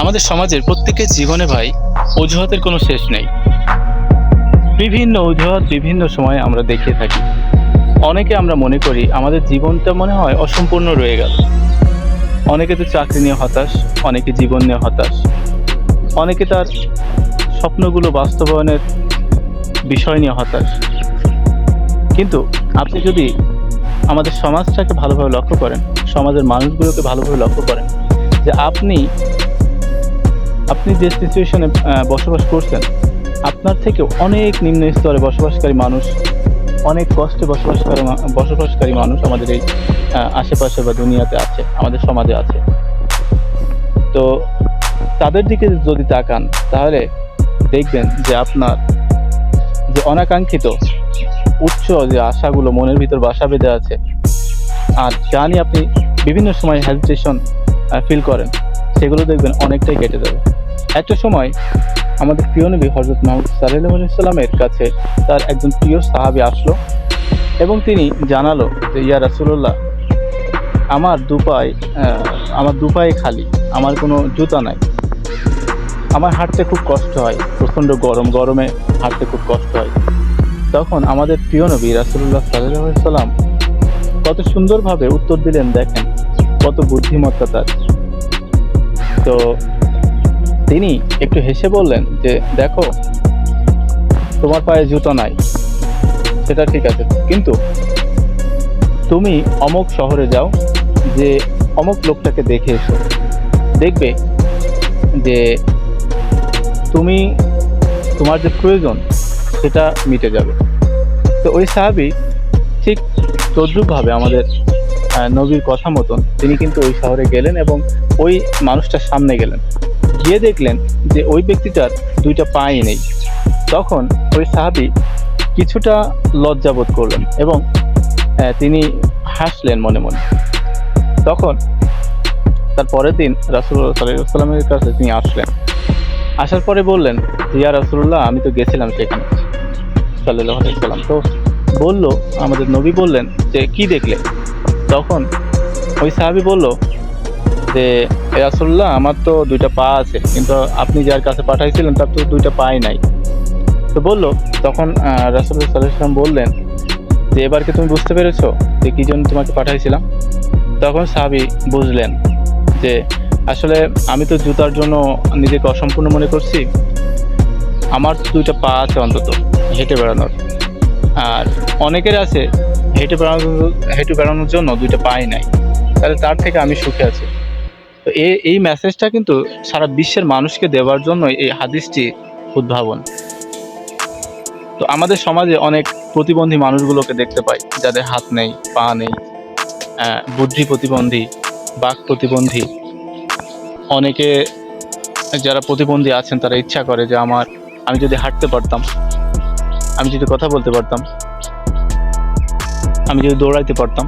আমাদের সমাজের প্রত্যেকের জীবনে ভাই অজুহাতের কোনো শেষ নেই। বিভিন্ন অজুহাত বিভিন্ন সময়ে আমরা দেখিয়ে থাকি। অনেকে আমরা মনে করি আমাদের জীবনটা মনে হয় অসম্পূর্ণ রয়ে গেল। অনেকে তো চাকরি নিয়ে হতাশ, অনেকে জীবন নিয়ে হতাশ। অনেকে তার স্বপ্নগুলো বাস্তবায়নের বিষয় নিয়ে হতাশ। কিন্তু আপনি যদি আমাদের সমাজটাকে ভালোভাবে লক্ষ্য করেন, সমাজের মানুষগুলোকে ভালোভাবে লক্ষ্য করেন যে আপনি আপনি যে সিচুয়েশনে বসবাস করছেন, আপনার থেকে অনেক নিম্ন স্তরে বসবাসকারী মানুষ, অনেক কষ্টে বসবাসকারী মা- বসবাসকারী মানুষ আমাদের এই আশেপাশে বা দুনিয়াতে আছে, আমাদের সমাজে আছে। তো তাদের দিকে যদি তাকান, তাহলে দেখবেন যে আপনার যে অনাকাঙ্ক্ষিত উচ্চ যে আশাগুলো মনের ভিতর বাসা বেঁধে আছে, আর যা নিয়ে আপনি বিভিন্ন সময় হেজিটেশন ফিল করেন, সেগুলো দেখবেন অনেকটাই কেটে যাবে। একটা সময় আমাদের প্রিয় নবী হজরত মোহাম্মদ সাল্লাহ সাল্লামের কাছে তার একজন প্রিয় সাহাবি আসলো এবং তিনি জানালো যে, ইয়া রাসুল্লাহ আমার দুপায় আমার দুপায়ে খালি, আমার কোনো জুতা নাই। আমার হাঁটতে খুব কষ্ট হয়, প্রচণ্ড গরম, গরমে হাঁটতে খুব কষ্ট হয়। তখন আমাদের প্রিয় নবী রাসুল্লাহ সাল্লাহ সাল্লাম কত সুন্দরভাবে উত্তর দিলেন, দেখেন, কত বুদ্ধিমত্তা তার। তো তিনি একটু হেসে বললেন যে, দেখো, তোমার পায়ে জুতো নাই। সেটা ঠিক আছে। কিন্তু তুমি অমুক শহরে যাও, যে অমুক লোকটাকে দেখে এসো। দেখবে যে তুমি, তোমার যে প্রয়োজন, সেটা মিটে যাবে। তো ওই সাহাবি ঠিক তদ্রুপভাবে আমাদের নবীর কথা মতন তিনি কিন্তু ওই শহরে গেলেন এবং ওই মানুষটার সামনে গেলেন। গিয়ে দেখলেন যে ওই ব্যক্তিটার দুইটা পাই নেই। তখন ওই সাহাবি কিছুটা লজ্জাবোধ করলেন এবং তিনি হাসলেন মনে মনে। তখন তার পরের দিন রাসুল্লাহ সাল্লামের কাছে তিনি আসলেন। আসার পরে বললেন, ইয়া রাসুল্লাহ আমি তো গেছিলাম সেখানে। সাল্লাহ সাল্লাম তো বলল, আমাদের নবী বললেন যে, কি দেখলে? তখন ওই সাহাবি বলল যে "এ রাসূলুল্লাহ, আমার তো দুইটা পা আছে, কিন্তু আপনি যার কাছে পাঠাইছিলেন, তার তো দুইটা পাই নাই। তো বলল, তখন রাসুল্লাহ সাল্লাম বললেন, যে এবার কি তুমি বুঝতে পেরেছ যে কী জন্য তোমাকে পাঠাইছিলাম? তখন সাহাবি বুঝলেন যে, আসলে আমি তো জুতার জন্য নিজেকে অসম্পূর্ণ মনে করছি। আমার দুইটা পা আছে অন্তত, হেঁটে বেড়ানোর। আর অনেকের আছে, হেঁটে বেড়ানোর হেঁটে বেড়ানোর জন্য দুইটা পাই নাই। তাহলে তার থেকে আমি সুখে আছি। তো এই এই মেসেজটা কিন্তু সারা বিশ্বের মানুষকে দেওয়ার জন্য এই হাদিসটি উদ্ভাবন। তো আমাদের সমাজে অনেক প্রতিবন্ধী মানুষগুলোকে দেখতে পাই, যাদের হাত নেই, পা নেই বুদ্ধি প্রতিবন্ধী, বাক প্রতিবন্ধী। অনেকে যারা প্রতিবন্ধী আছেন, তারা ইচ্ছা করে যে আমার, আমি যদি হাঁটতে পারতাম, আমি যদি কথা বলতে পারতাম, আমি যদি দৌড়াইতে পারতাম।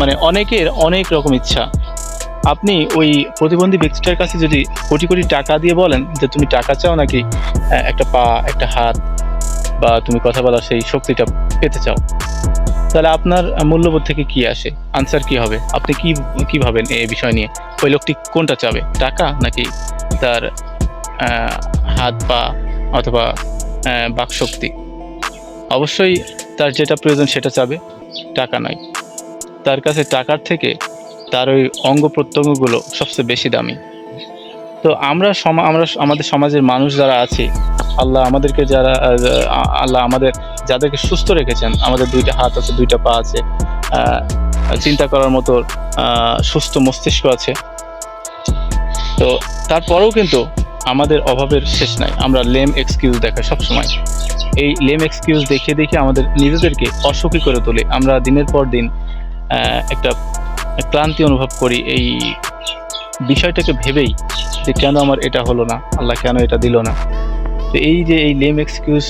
মানে অনেকের অনেক রকম ইচ্ছা। আপনি ওই প্রতিবন্ধী ব্যক্তিটার কাছে যদি কোটি কোটি টাকা দিয়ে বলেন যে তুমি টাকা চাও নাকি একটা পা, একটা হাত, বা তুমি কথা বলার সেই শক্তিটা পেতে চাও, তাহলে আপনার মূল্যবোধ থেকে কি আসে? আনসার কি হবে? আপনি কি কি ভাবেন এই বিষয় নিয়ে? ওই লোকটি কোনটা চাবে? টাকা নাকি তার হাত, পা, অথবা বাকশক্তি? অবশ্যই তার যেটা প্রয়োজন সেটা চাবে, টাকা নয়। তার কাছে টাকার থেকে তার ওই অঙ্গ প্রত্যঙ্গগুলো সবচেয়ে বেশি দামি। তো আমরা সমা, আমরা আমাদের সমাজের মানুষ যারা আছি, আল্লাহ আমাদেরকে যারা আল্লাহ আমাদের যাদেরকে সুস্থ রেখেছেন, আমাদের দুইটা হাত আছে, দুইটা পা আছে চিন্তা করার মতো সুস্থ মস্তিষ্ক আছে। তো তারপরেও কিন্তু আমাদের অভাবের শেষ নাই। আমরা লেম এক্সকিউজ দেখাই সবসময়। এই লেম এক্সকিউজ দেখে দেখে আমাদের নিজেদেরকে অসুখী করে তোলে। আমরা দিনের পর দিন একটা ক্লান্তি অনুভব করি এই বিষয়টাকে ভেবেই যে কেন আমার এটা হলো না, আল্লাহ কেন এটা দিল না। তো এই যে এই লেম এক্সকিউজ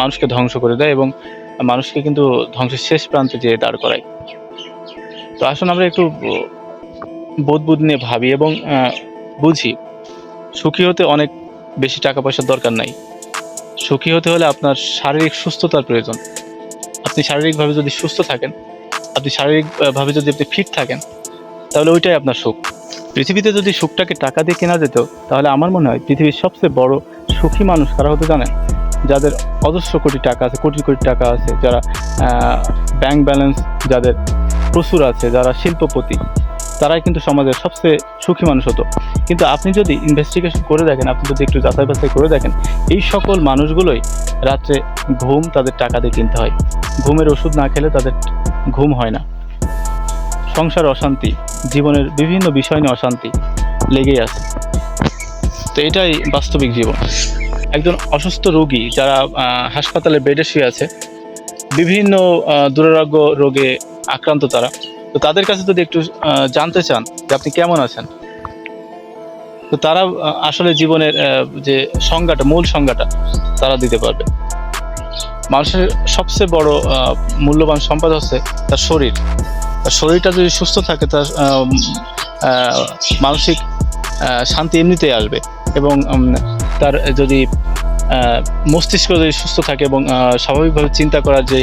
মানুষকে ধ্বংস করে দেয় এবং মানুষকে কিন্তু ধ্বংসের শেষ প্রান্তে যেয়ে দাঁড় করায়। তো আসুন আমরা একটু বোধ বুধ নিয়ে ভাবি এবং বুঝি সুখী হতে অনেক বেশি টাকা পয়সার দরকার নাই। সুখী হতে হলে আপনার শারীরিক সুস্থতার প্রয়োজন। আপনি শারীরিকভাবে যদি সুস্থ থাকেন আপনি শারীরিকভাবে যদি আপনি ফিট থাকেন, তাহলে ওইটাই আপনার সুখ। পৃথিবীতে যদি সুখটাকে টাকা দিয়ে কেনা যেত, তাহলে আমার মনে হয় পৃথিবীর সবচেয়ে বড় সুখী মানুষ কারা হতে জানেন? যাদের অজস্র কোটি টাকা আছে, কোটি কোটি টাকা আছে, যারা ব্যাংক ব্যালেন্স যাদের প্রচুর আছে, যারা শিল্পপতি, তারাই কিন্তু সমাজের সবচেয়ে সুখী মানুষ হতো। কিন্তু আপনি যদি ইনভেস্টিগেশন করে দেখেন, আপনি যদি একটু যাচাই বাছাই করে দেখেন, এই সকল মানুষগুলোই রাত্রে ঘুম তাদের টাকা দিয়ে কিনতে হয়। ঘুমের ওষুধ না খেলে তাদের ঘুম হয় না। সংসার অশান্তি, জীবনের বিভিন্ন বিষয় নিয়ে অশান্তি লেগেই আছে। তো এটাই বাস্তবিক জীবন। একজন অসুস্থ রোগী যারা হাসপাতালে বেডে শুয়ে আছে, বিভিন্ন দুরারোগ্য রোগে আক্রান্ত তারা, তো তাদের কাছে যদি একটু জানতে চান যে আপনি কেমন আছেন, তো তারা আসলে জীবনের যে সংজ্ঞাটা, মূল সংজ্ঞাটা তারা দিতে পারবে। মানুষের সবচেয়ে বড় মূল্যবান সম্পদ হচ্ছে তার শরীর। তার শরীরটা যদি সুস্থ থাকে, তার মানসিক শান্তি এমনিতেই আসবে এবং তার যদি মস্তিষ্ক যদি সুস্থ থাকে এবং স্বাভাবিকভাবে চিন্তা করার যে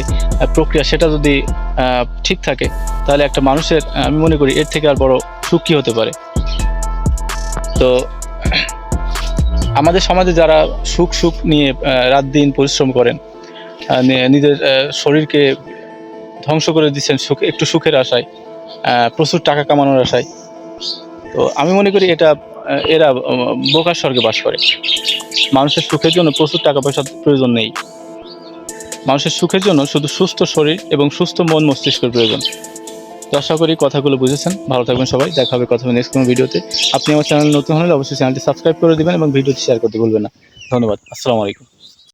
প্রক্রিয়া সেটা যদি ঠিক থাকে, তাহলে একটা মানুষের আমি মনে করি এর থেকে আর বড় সুখ কি হতে পারে। তো, আমাদের সমাজে যারা সুখ সুখ নিয়ে রাত দিন পরিশ্রম করেন নিজের শরীরকে ধ্বংস করে দিচ্ছেন সুখ, একটু সুখের আশায় প্রচুর টাকা কামানোর আশায়। তো আমি মনে করি এটা এরা বোকার স্বর্গে বাস করে। মানুষের সুখের জন্য প্রচুর টাকা পয়সার প্রয়োজন নেই। মানুষের সুখের জন্য শুধু সুস্থ শরীর এবং সুস্থ মন মস্তিষ্কের প্রয়োজন। তো আশা করি কথাগুলো বুঝেছেন। ভালো থাকবেন সবাই। দেখা হবে কথা নেক্সট কোনো ভিডিওতে। আপনি আমার চ্যানেল নতুন হলে অবশ্যই চ্যানেলটি সাবস্ক্রাইব করে দেবেন এবং ভিডিওটি শেয়ার করতে ভুলবেন না। ধন্যবাদ। আসসালামু আলাইকুম।